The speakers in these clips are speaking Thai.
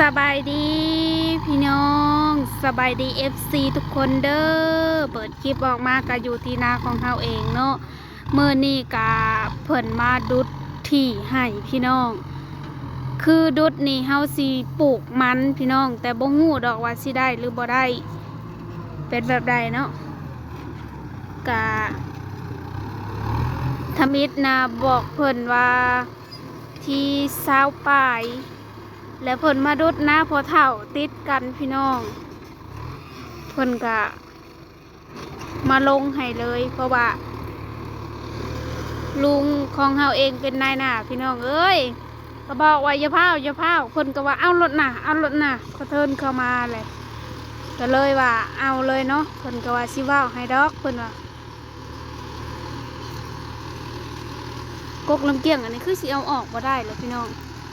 สบายดี พี่น้องสบายดีเอฟซีทุกคนเด้อเปิดคลิปออกมาก็อยู่ที่นาของเฮาเองเนาะเมื่อนี่กาเพิ่นมาดุดที่ให้พี่น้อง คือดุดนี่เฮาสิปลูกมันพี่น้อง แต่บ่ฮู้ดอกว่าสิได้หรือบ่ได้ เป็นแบบใดเนาะกาทมิตนะบอกเพิ่นว่าที่เศร้าปลาย แล้วเพิ่นมาดุดหน้าพอเท่าติดกันพี่น้อง เพิ่นก็มาลงให้เลย เพราะว่า ลุงของเฮาเองเป็นนายหน้าพี่น้องเอ้ยก็บอกว่าอย่าพาวอย่าพาเพิ่นก็ว่าเอารถหน่ะเอารถหน่ะเขาเทินเข้ามาเลยก็เลยว่า เอาเลยเนาะเพิ่นก็ว่าสิเว้าให้ดอกเพิ่นว่ากกลำเกียงอันนี้คือสิเอาออกบ่ได้เลยพี่น้อง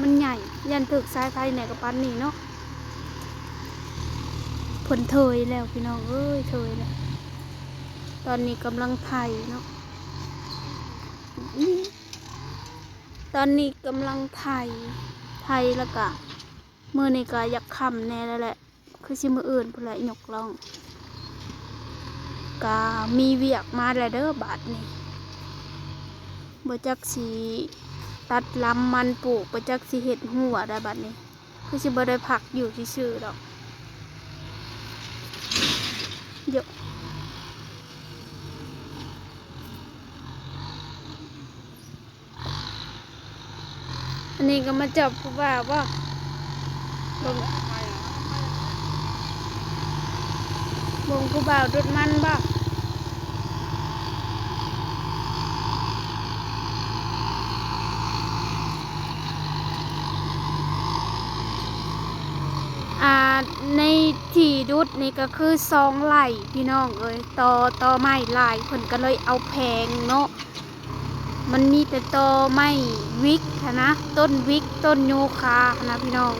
มันใหญ่ ยันถึกสายไฟเนี่ยกับปันนี่เนาะผลเทยแล้วพี่น้องเอ้ยเทยแล้วตอนนี้กำลังไทยเนาะตอนนี้กำลังไทยไทยแล้วก็มือนี่ก็อยากคำแน่แล้วแหละ คือชิมืออื่นพุ่นแหละหยกลองกามีเวียกมาแล้วเด้อบาทนี่บ่จักสี ตัดลำมันปลูกไปจักสิเห็ดหัวได้บัดนี้ คือสิบ่ได้ผักอยู่ที่ชื่อๆดอกเยอะอันนี้ก็มาจับผู้บ่าวว่าบงบงผู้บ่าวรถมันบ้า อ่าในที่ ดนี่ก็คือซองไหลพี่น้องเอ้ยต่อต่อไม้ลายเพิ่นก็เลยเอาแพงเนาะมันมีแต่ต่อไม้วิกนะต้นวิกต้นโยคานะพี่น้อง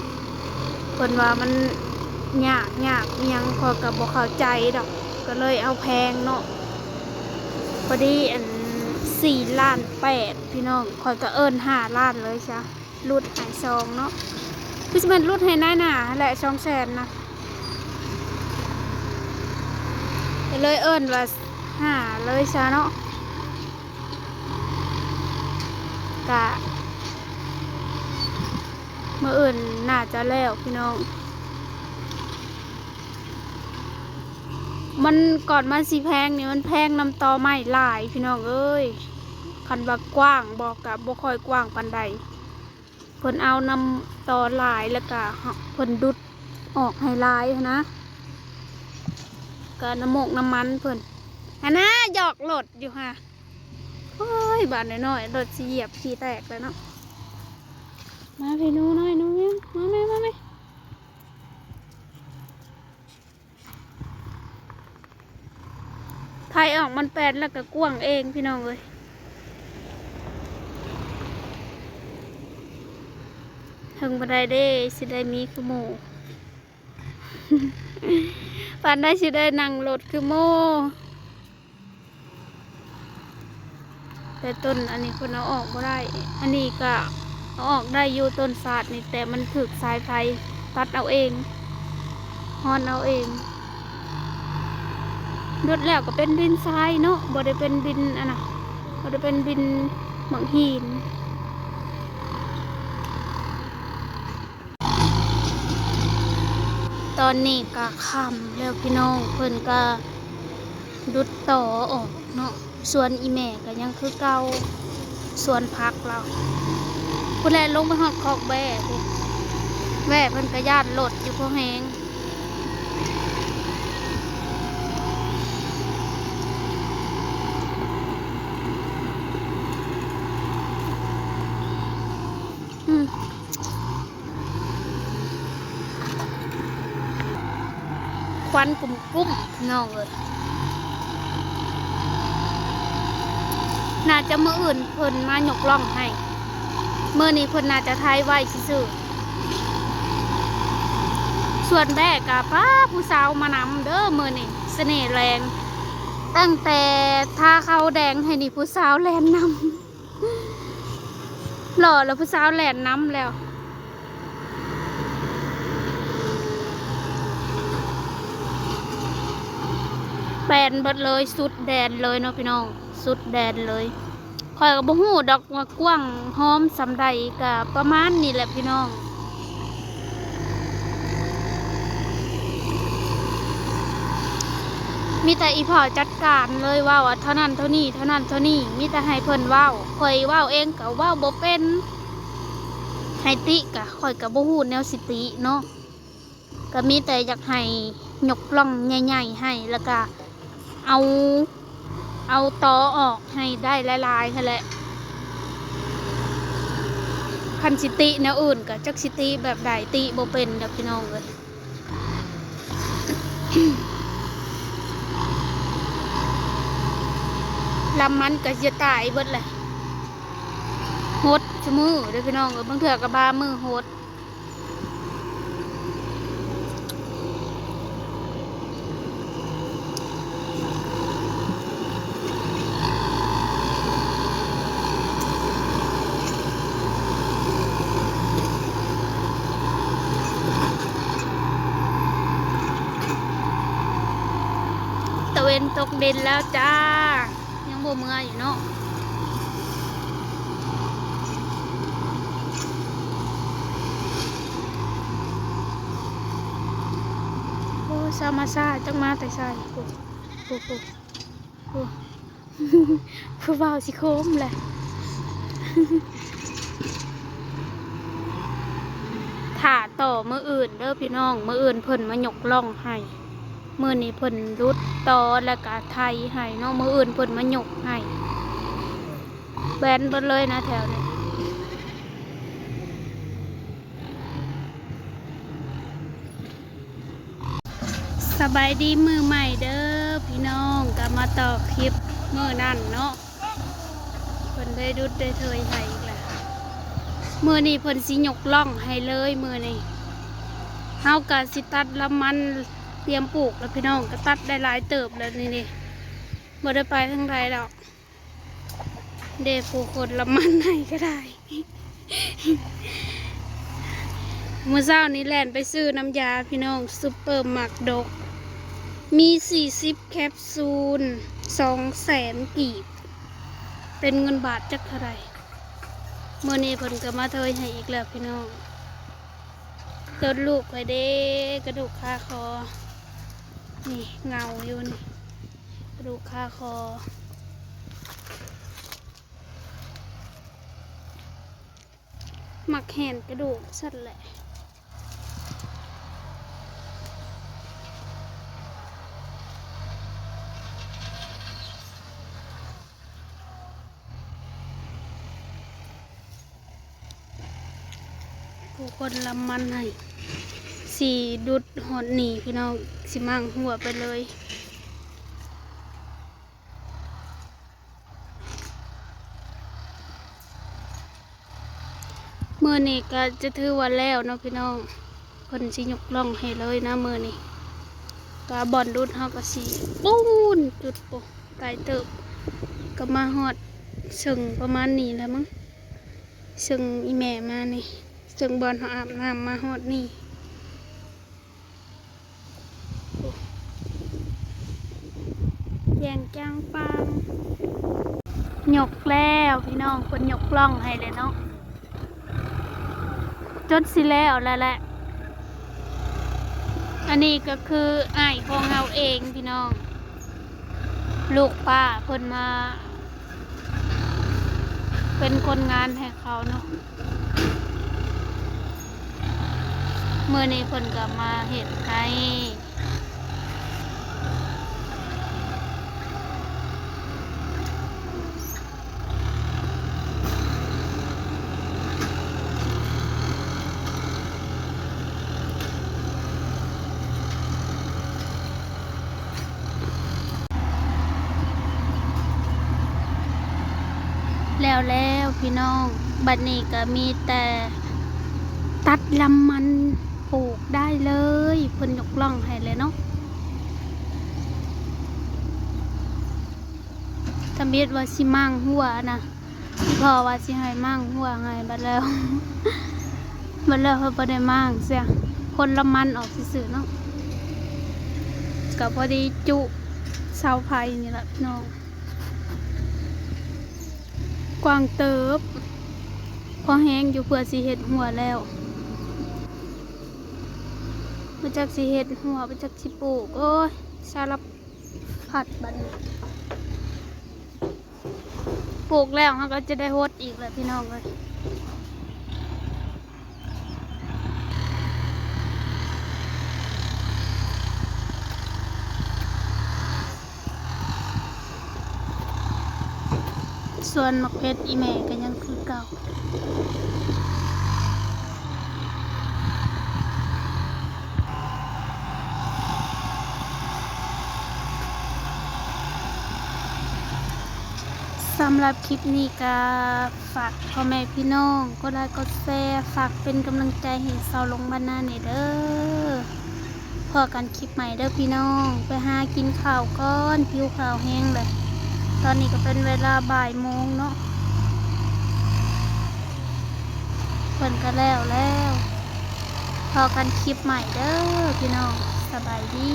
เพิ่นว่ามันยากยากยังพอกับบ่เข้าใจดอกก็เลยเอาแพงเนาะพอดีอันสี่ล้านแปดพี่น้องคอยก็เอิ้นห้าล้านเลยจ้ะรุดหายซองเนาะคือจะเป็นรุ่นให้ได้หนาแหละช่องแสนนะก็ เลยเอิ้นว่าหาเลยซะเนาะกะเมื่ออื่นน่าจะแล้วพี่น้อง มันก่อนมันสีแพงนี่มันแพงน้ำต่อไม้หลายพี่น้องเอ้ยคันว่ากว้างบอกกับบ่ค่อยกว้างปันใดเพิ่นเอาน้ำต่อลายแล้วก็เพิ่นดุดออกให้ลายนะ ก็น้ำมกน้ำมันเพิ่นอันนะหยอกหลดอยู่ค่ะเฮ้ยบาดน้อยๆรถสิเหยียบขี้แตกแล้วเนาะมาพี่นูน่อยนูเนี่มาไหมมาไหมไทยออกมันแปดแล้วก็กว้างเองพี่น้องเอ้ยถึงบันไดเด้สิได้มีคือหมู ปานได้สิได้นั่งรถคือโมแต่ต้นอันนี้คนเอาออกบ่ได้ อันนี้ก็เอาออกได้อยู่ต้นศาสตร์นี่แต่มันถึกสายไฟตัดเอาเองฮอนเอาเองรถแล้วก็เป็นบินทรายเนาะบ่ได้เป็นบินอันน่ะบ่ได้เป็นบินหมังหิน ตอนนี้ก็ค่ำแล้วพี่น้องเพิ่นก็ดุดต่อออกเนาะส่วนอีแม่ก็ยังคือเก่าส่วนพักเราพุ่นแลลงไปหอดคอกแบ่แม่เพิ่นก็ญาติหลดอยู่พอแหง นกลุ่มกุ้มๆน้องเลยน่าจะมืออื่นเพิ่นมาหยกล่องให้เมื่อนี้เพิ่นน่าจะทายไว้ซื่อส่วนแบกกะป้าผู้สาวมานำเด้อมื่อนี้เสน่ห์แรง ตั้งแต่ทาเขาแดงให้นี่ผู้สาวแลนนำหล่อแล้วผู้สาวแลนนำแล้ว แปนเบิดเลยสุดแดนเลยเนาะพี่น้องสุดแดนเลยข่อยก็บ่ฮู้ดอกว่ากว้างหอมสำใดก็ประมาณนี้แหละพี่น้องมีแต่อีพ่อจัดการเลยว่าว่าเท่านั้นเท่านี้เท่านั้นเท่านี้มีแต่ให้เพิ่นว้าข่อยว้าวเองก็เว้าวบ่เป็นให้ติก็ข่อยก็บ่ฮู้แนวสิติเนาะก็มีแต่อยากให้ยกล่องใหญ่ๆให้แล้วก็ เอา เอาตอออกให้ได้หลายๆนั่แหละคันสิติแนวอื่นก็จักสิติแบบใดติโบเป็นเด้อพี่น้องเอ้ยลำมันก็จะตายเบิดเลยหดชมือเด้อพี่น้องเออบางเถื่อกับบามือหด ตะเวนตกดินแล้วจ้า ยังบ่เมื่ออยู่เนาะโอ้ซามาซาจังมาแต่ใส่โอ้โอ้โอ้โอ้ผู้บ่าวสิโคมแหละถ่าต่อมืออื่นเด้อพี่น้องมืออื่นเพิ่นมายกล่องให้ มื่อนี้เพิ่นรุดตอแล้วก็ไทยให้เนาะมืออื่นเพิ่นมาหยกให้แบนเบิดเลยนะแถวนี้สบายดีมือใหม่เด้อพี่น้องก็มาต่อคลิปมือนั่นเนาะเพิ่นได้รุดได้เทยให้อีกแล้วมือนี้เพิ่นสิหยกล่องให้เลยมือนี้เฮากะสิตัดละมัน เตรียมปลูกแล้วพี่น้องก็ตัดได้หลายเติบแล้วนี่นี่บ่ได้ไปทั้งไรดอกเดปูคนละมันให้ก็ได้เมื่อเช้านี้แลนไปซื้อน้ำยาพี่น้องซุปเปอร์มักดก มี 40 แคปซูล2แสนกีบ เป็นเงินบาทจักเท่าไรเมื่อนี้เพิ่นก็มาเทยให้อีกแล้วพี่น้องต้นลูกไปเด้กระดูกคาคอ นี่เงาอยู่นี่กระดูกคาคอ หมักแห่นกระดูกสัตว์แหละผู้คนลำมันให้ สีดุดหอนหนีพี่น้องสิมั่งหัวไปเลยมือนี้ก็จะถือว่าแล้วเนาะพี่น้องคนสิยกล่องให้เลยนะมือนี้กาบอลดุดเฮาก็สีปูนจุดปุ๊ไกลเติบก็มาหอดซึ่งประมาณนี้แล้วมั้งซึ่งอีแม่มานี่ซึ่งบอลเขาอาบน้ำมาหอดนี่ แยงจางปาง หยกแล้วพี่น้องคนหยกกล้องให้เลยเนาะจนสิแล้วแล้วแหละ อันนี้ก็คืออ้ายของเราเองพี่น้อง ลูกป้าเพิ่นมา เป็นคนงานให้เขาเนาะเมื่อนี้เพิ่นก็มาเห็นให้ แล้วแล้วพี่น้องบัดนี้ก็มีแต่ตัดลำมันปลูกได้เลยเพิ่นยกล่องให้เลยเนาะทำเบียดว่าสิมั่งหัวนะพอว่าสิให้มั่งหัวไงบัดแล้วบัดแล้วเพิ่นบ่ได้มั่งเสียคนละมันออกซื่อๆเนาะก็พอดีจุเสาไฟนี่แหละพี่น้อง กวางเติบ พอแห้งอยู่เพื่อสีเห็ดหัวแล้วมาจากสีเห็ดหัวมาจากสิปลูก โอ้ยสารพัดบันปลูกแล้วเราก็จะได้ฮดอีกแล้วพี่น้องเลย ส่วนมักเพชรอีแม่ก็ยังคือเก่าสำหรับคลิปนี้ก็ฝากพ่อแม่พี่น้องก็ได้กดแชร์ฝากเป็นกำลังใจให้สาวลงบ้านนาเน่เด้อพอกันคลิปใหม่เด้อพี่น้อง ไปหากินข้าวก้อนผิวขาวแห้งเลย ตอนนี้ก็เป็นเวลาบ่ายโมงเนาะเพิ่นก็แล้วแล้ว พอกันคลิปใหม่เด้อพี่น้องสบายดี